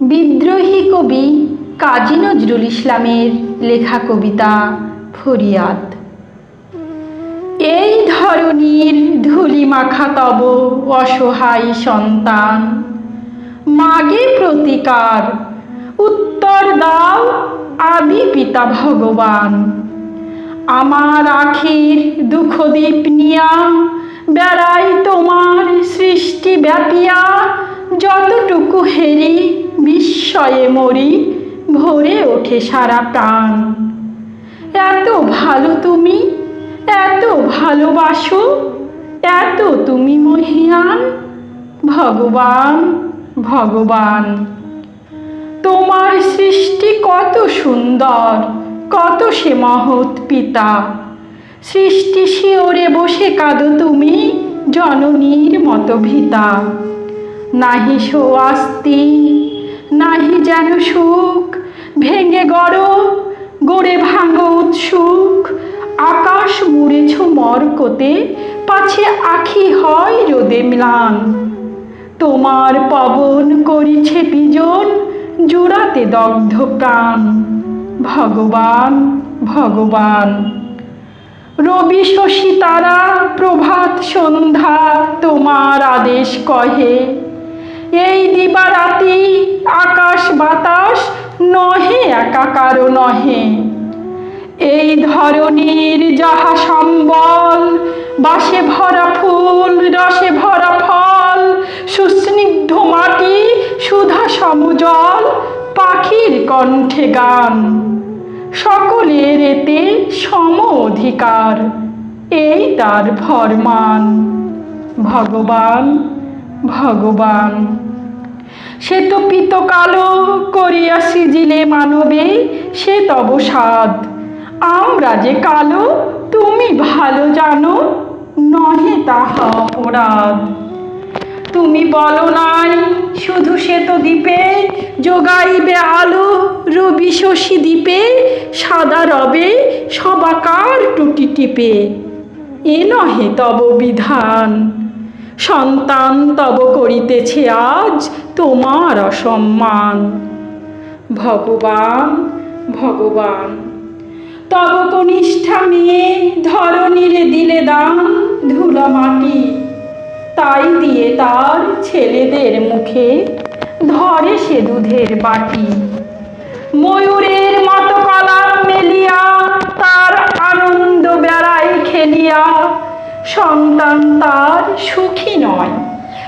বিদ্রোহী কবি কাজী নজরুল ইসলামের লেখা কবিতা ফরিয়াদ। এই ধরনীর ধুলি মাখা তব অসহায় সন্তান। মাগে প্রতিকার, উত্তর দাও আদি পিতা ভগবান। আমার আখির দুঃখদীপ নিয়া, বেড়াই তোমার সৃষ্টি ব্যাপিয়া যতটুকু হেরি বিস্ময়ে মরি, ভরে ওঠে সারা প্রাণ। এত ভালো তুমি, এত ভালোবাসো, এত তুমি মহিয়ান, ভগবান ভগবান। তোমার সৃষ্টি কত সুন্দর, কত সে মহৎ পিতা। সৃষ্টি শিওরে বসে কাঁদো তুমি, জননীর মতো ভিতা। নাহি সো আস্তি নাহি যেন সুখ, ভেঙে গড় গড়ে ভাঙো উৎসুক। আকাশ মুড়েছ মরকতে, পাছে আখি হয় রোদে ম্লান। তোমার পবন করিছে পিজন জোড়াতে দগ্ধ প্রাণ। ভগবান ভগবান। রবি শশী তারা, প্রভাত সন্ধ্যা, তোমার আদেশ কহে। এই দিবারাতি আকাশ বাতাস নহে একাকারও নহে। এই ধরনীর যাহা সম্বল, বাসে ভরা ফুল, রসে ভরা ফল, সুস্নিগ্ধ মাটি, সুধা সমজল, পাখির কণ্ঠে গান। সকলের এতে সম অধিকার, এই তার ফরমান। ভগবান ভগবান, সে তো পিত কালো করিয়া সিজিলে মানবে, সে তব সাদ আমরা যে কালো, তুমি ভালো জানো, নহে তাহা অপরাধ। তুমি বলো নাই, শুধু সে তো দ্বীপে যোগাইবে আলো, রবি শশী দ্বীপে, সাদা রবে সবাকার টুটি টিপে। এ নহে তব বিধান। সন্তান তব করিতেছে আজ তোমার অসম্মান। ভগবান ভগবান। তব কনিষ্ঠা মেয়ে ধরনীরে দিলে দান ধুলা মাটি। তাই দিয়ে তার ছেলেদের মুখে ধরে সে দুধের বাটি। ময়ূরের মতো কলাপ মেলিয়া তার আনন্দ বেড়ায় খেলিয়া। সন্তান তার সুখী নয়,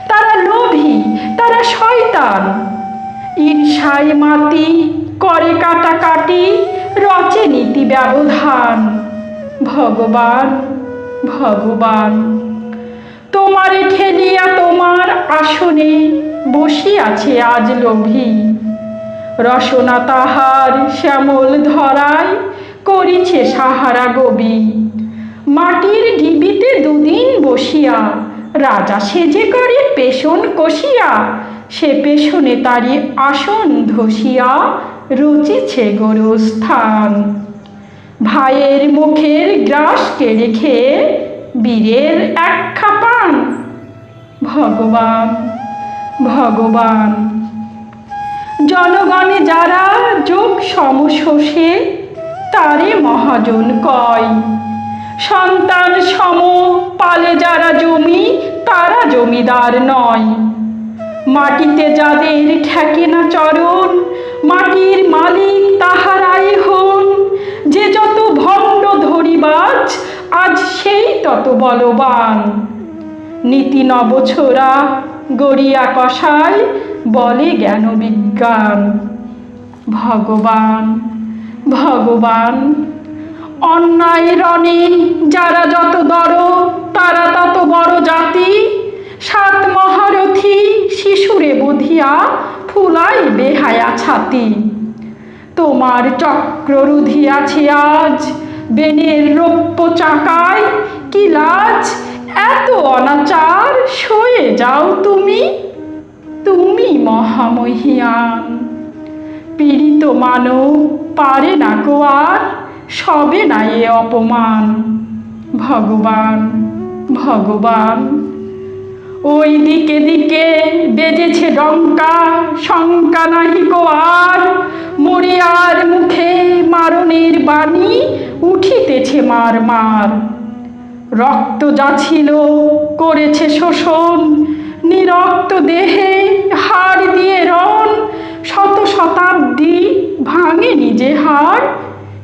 তারা লোভী, তারা শয়তান। ঈর্ষায় মাতি, করে কাটাকাটি, রচে নীতি ব্যবধান। ভগবান ভগবান, তোমারে ঠেলিয়া তোমার আসনে বসিয়াছে আজ লোভী। রসনা তাহার শ্যামল ধরায় করিছে সাহারা গবি। মাটির ঢিবিতে দুদিন বসিয়া, রাজা সেজে করে পেশন কষিয়া সে পেশনে তারি আসন ধসিয়া রচিছে গোরস্থান। ভাইয়ের মুখের গ্রাসকে রেখে বীরের এক খাপান। ভগবান ভগবান। জনগণে যারা যোগ সমশোষে, তারে মহাজন কয়। সন্তান সম পালে যারা জমি, তারা জমিদার নয়। মাটিতে যাদের ঠেকে না চরণ, মাটির মালিক তাহারাই হন। যে যত ভণ্ড ধরিবাজ, আজ সেই তত বলবান। নীতি নবছরা গড়িয়া কষায় বলে জ্ঞান বিজ্ঞান। ভগবান ভগবান, অন্যায় রণে যারা যত দর তারা তত বড় জাতি। সাত মহারথী শিশুরে বুধিয়া ফুলাই বেহায়া ছাতি। তোমার চক্র রুধিয়াছে আজ বেনের রৌপ্য চাকায় কি লাজ? এত অনাচার সয়ে যাও তুমি? তুমি মহামহিয়ান। পীড়িত মানব পারে না কো আর, সবে না এ অপমান। ভগবান ভগবান। ওই দিকে দিকে বেজেছে ডঙ্কা শঙ্কা নাহিক আর। মরিয়ার মুখে মারণের বাণী উঠিতেছে মার মার। রক্ত যাছিল করেছে শোষণ, নিরক্ত দেহে হাড় দিয়ে রণ, শত শতাব্দী ভাঙে নিজে হাড়,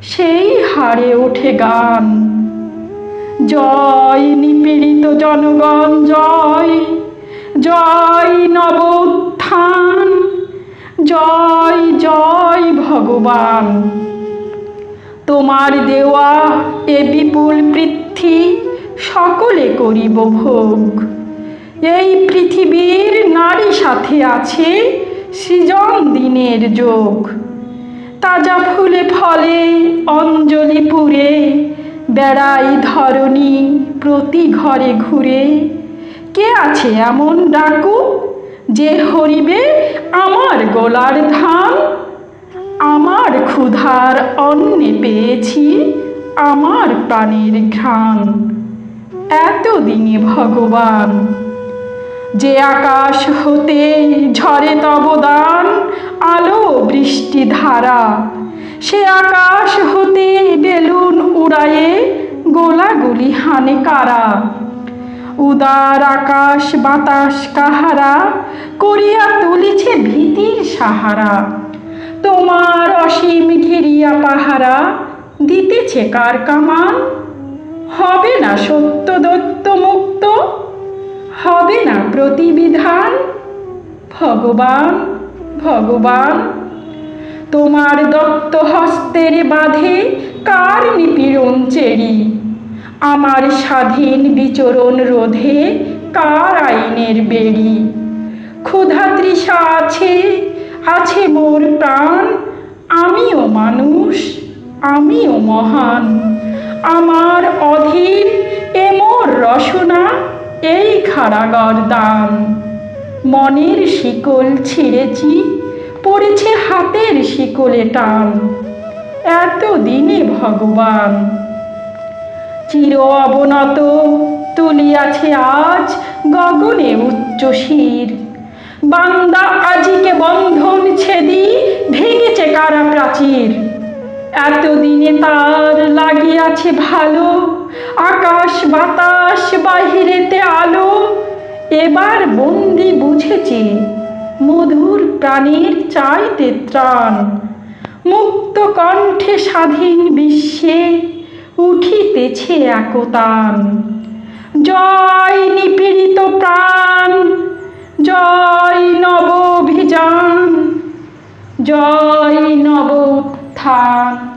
সেই হাড়ে ওঠে গান। জয় নিপীড়িত জনগণ, জয় জয় নব উত্থান জয় জয় ভগবান। তোমার দেওয়া এ বিপুল পৃথ্বী সকলে করিব ভোগ। এই পৃথিবীর নারী সাথে আছে সৃজন দিনের যোগ। তাজা ফুলে ফলে, অঞ্জলি পুরে বেড়াই ধরণী প্রতি ঘরে ঘুরে। কে আছে এমন ডাকু যে হরিবে আমার গোলার ধান? আমার ক্ষুধার অন্নে পেয়েছি আমার প্রাণের ঘ্রাণ। এতদিনে ভগবান, যে আকাশ হতে ঝরে তবদান, আলো বৃষ্টি ধারা সে আকাশ হতে বেলুন উড়ায়ে গোলাগুলি হানে কারা। উদার আকাশ বাতাস কাহারা, করিয়া তুলিছে ভীতির সাহারা। তোমার অসীম ঘিরিয়া পাহারা, দিতেছে কার কামান? হবে না সত্য দত্ত মুক্ত, হবে না প্রতিবিধান। ভগবান ভগবান তোমার দত্ত হস্তের বাঁধে কার নিপীড়ন চেরি? আমার স্বাধীন বিচরণ রোধে কার আইনের বেড়ি? ক্ষুধা তৃষা আছে আছে মোর প্রাণ, আমিও মানুষ, আমিও মহান। আমার অধীন এ মোর রসনা, এই খাড়াগর দান। মনের শিকল ছিঁড়েছি পড়েছে হাতের শিকলে টান। এত দিনে ভগবান। চির অবনত তুলিয়াছে আজ গগনে উচ্চ শির। বান্দা আজিকে বন্ধন ছেদি ভেঙেছে কারা প্রাচীর। এতদিনে তার লাগিয়াছে ভালো, আকাশ বাতাস বাহিরেতে আলো। এবার বন্দি বুঝেছে মধুর প্রাণীর চাইতে ত্রাণ মুক্ত কণ্ঠে স্বাধীন বিশ্বে উঠিতেছে একতান। জয় নিপীড়িত প্রাণ, জয় নব অভিযান, জয় নব উত্থান।